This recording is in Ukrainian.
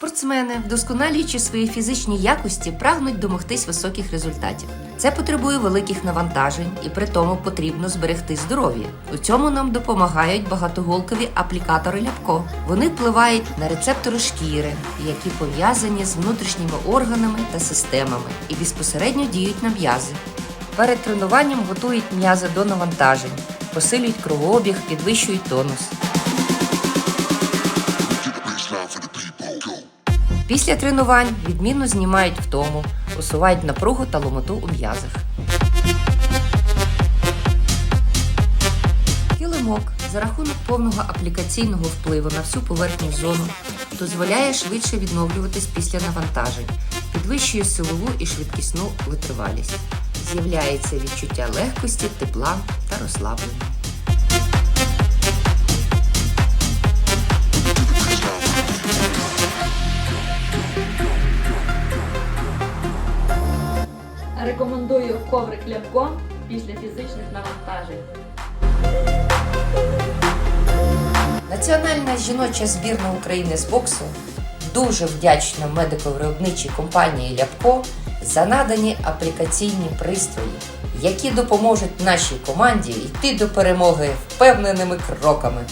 Спортсмени, вдосконалюючи свої фізичні якості, прагнуть домогтись високих результатів. Це потребує великих навантажень і при тому потрібно зберегти здоров'я. У цьому нам допомагають багатоголкові аплікатори ляпко. Вони впливають на рецептори шкіри, які пов'язані з внутрішніми органами та системами і безпосередньо діють на м'язи. Перед тренуванням готують м'язи до навантажень, посилюють кровообіг, підвищують тонус. Після тренувань відмінно знімають втому, усувають напругу та ломоту у м'язах. Килимок за рахунок повного аплікаційного впливу на всю поверхню зону дозволяє швидше відновлюватись після навантажень, підвищує силову і швидкісну витривалість. З'являється відчуття легкості, тепла та розслаблення. Рекомендую коврик ляпко після фізичних навантажень. Національна жіноча збірна України з боксу дуже вдячна медико-виробничій компанії Ляпко за надані аплікаційні пристрої, які допоможуть нашій команді йти до перемоги впевненими кроками.